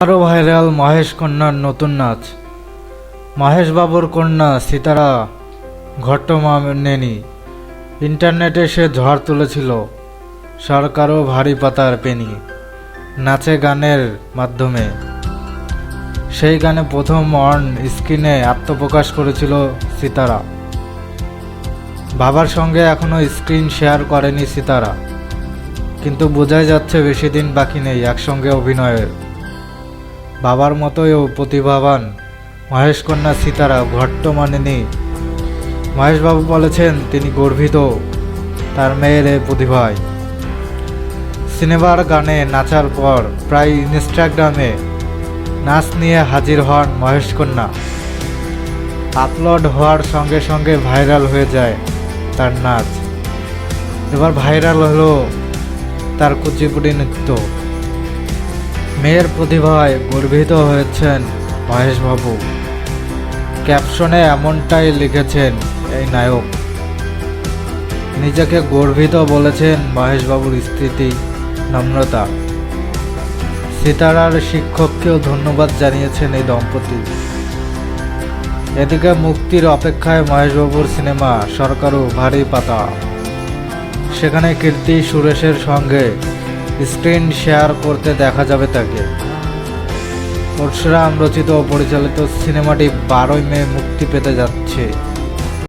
আরও ভাইরাল মহেশ কন্যার নতুন নাচ। মহেশ বাবুর কন্যা সিতারা ঘট্টমানেনি ইন্টারনেটে সে ঝড় তুলেছিল, সরকারও ভারী পাতার পেনি, নাচে গানের মাধ্যমে। সেই গানে প্রথম অন স্ক্রিনে আত্মপ্রকাশ করেছিল সিতারা। বাবার সঙ্গে এখনও স্ক্রিন শেয়ার করেনি সিতারা। কিন্তু বোঝাই যাচ্ছে বেশি দিন বাকি নেই একসঙ্গে অভিনয়ের। বাবার মতোই প্রতিভাবান। মহেশ কন্যা সীতারা ঘট্ট মানেনি। মহেশবাবু বলেছেন, তিনি গর্বিত। তার মেয়ের এই প্রতিভায়। সিনেমার গানে নাচার পর প্রায় ইনস্টাগ্রামে নাচ নিয়ে হাজির হন মহেশ কন্যা আপলোড হওয়ার সঙ্গে সঙ্গে ভাইরাল হয়ে যায় তার নাচ। এবার ভাইরাল হলো তার কুচিপুটি নৃত্য। মেয়ের প্রতিভায় গর্বিত হয়েছেন মহেশবাবু। ক্যাপশনে এমনটাই লিখেছেন এই নায়ক। নিজেকে গর্বিত বলেছেন মহেশবাবুর স্মৃতি, নম্রতা। সিতারার শিক্ষককেও ধন্যবাদ জানিয়েছেন এই দম্পতি। এদিকে মুক্তির অপেক্ষায় মহেশবাবুর সিনেমা সরকারও ভারী পাতা। সেখানে কীর্তি সুরেশের সঙ্গে স্ক্রিন শেয়ার করতে দেখা যাবে তাকে। পরশুরাম রচিত ও পরিচালিত সিনেমাটি বারোই মে মুক্তি পেতে যাচ্ছে।